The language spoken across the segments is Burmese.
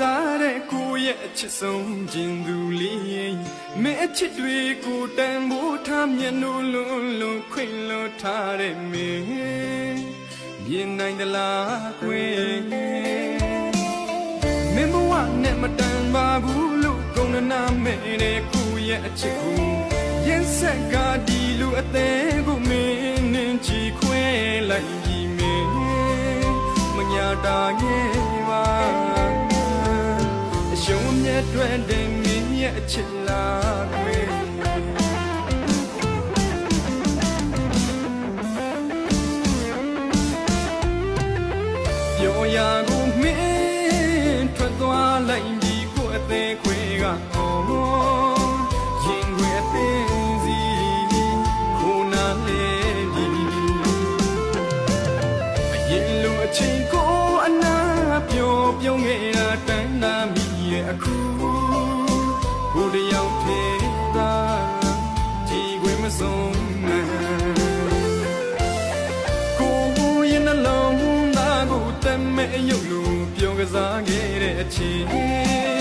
စားတဲ့ကိုယ့်ရဲ့အချစ်ဆုံးခြင်းသူလေးမင်းအချစ်တွေကိုတန်ဖိုးထားမျက်နှာလုံးလုံးခွင့်လို့ထားတဲ့မင်းမြင်နိုင်သလားကွယ်မင်းဘဝနဲ့မတန်ပါဘူးလို့ကုန်းနာမဲ့တဲ့ကိုယ့်ရဲ့အချစ်ကိုရင်ဆက်ကဒီလိုအသေးကိုမင်းနှင်ချီခွဲလိုက်ပြီးမင်းမညာတာရဲ့ ရှုံးမြတ်တွင်တဲ့မင်းရဲ့အချစ်လားကွယ်ပြောရာကိုမင်းထွက်သွားလိုက်ပြီးကိုယ်အသေးခွေကအော် ကိုယ်တယောက်ထေသာဒီခွေမဆုံးနိုင်ကိုရင်နှလုံးသားကိုတမဲ့ရုပ်လို့ပြောကစားခဲ့တဲ့အချိန်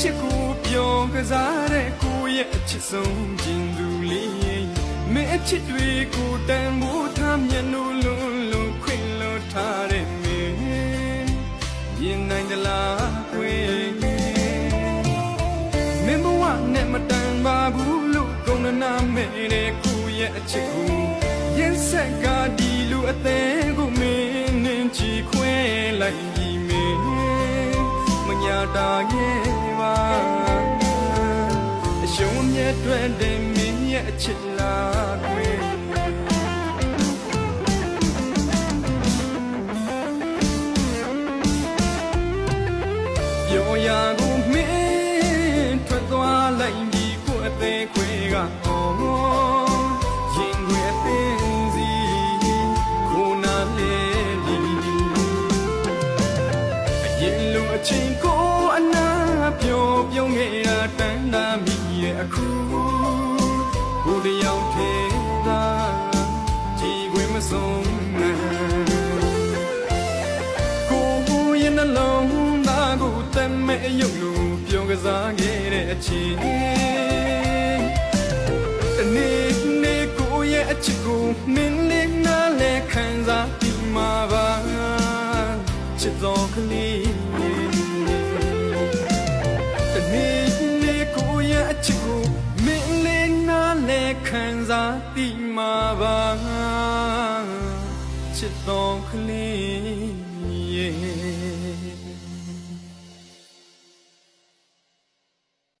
ချစ်ကိုပြောကစားတဲ့ကိုရဲ့အချစ်ဆုံးခြင်းသူလေးမင်းအချစ်တွေကိုတန်ဖိုးထားမျက်နှာလုံးလုံးခွင့်လို့ထားတဲ့မင်းရင်နိုင်သလားကွယ်မင်းဘဝနဲ့မတန်ပါဘူးလို့ကုန်းနာမဲ့တဲ့ကိုရဲ့အချစ်ကိုရင်ဆက်ကဒီလိုအသေးကိုမင်းနှင်ချီခွဲလိုက်ပြီးမင်းမညာတာရဲ့ပါ အရှုံးမြတ်တွင်တဲ့မင်းရဲ့အချစ်လားကွယ်ပြောရာကိုမင်းထွက်သွားလိုက်ပြီးကိုယ်အသေးခွေကအော်ရင်ခွေအသင်းစီကိုနာလေလီအရင်လိုအချိန်ကိုအနာ ပြောပြုံးခဲ့တာတန်းတာမိရဲ့အခုကိုတယောက်ထဲသာကြည်ခွင့်မဆုံးနိုင်ကိုရဲ့နှလုံးသားကိုတမဲ့ရုပ်လို့ပြောကစားခဲ့တဲ့အချိန်တနေ့နေ့ကိုရဲ့အချစ်ကိုမင်းလေးနားလဲခံစားပြီးမှာပါချစ်တော်ကလေး ချစ်တော်ကလေး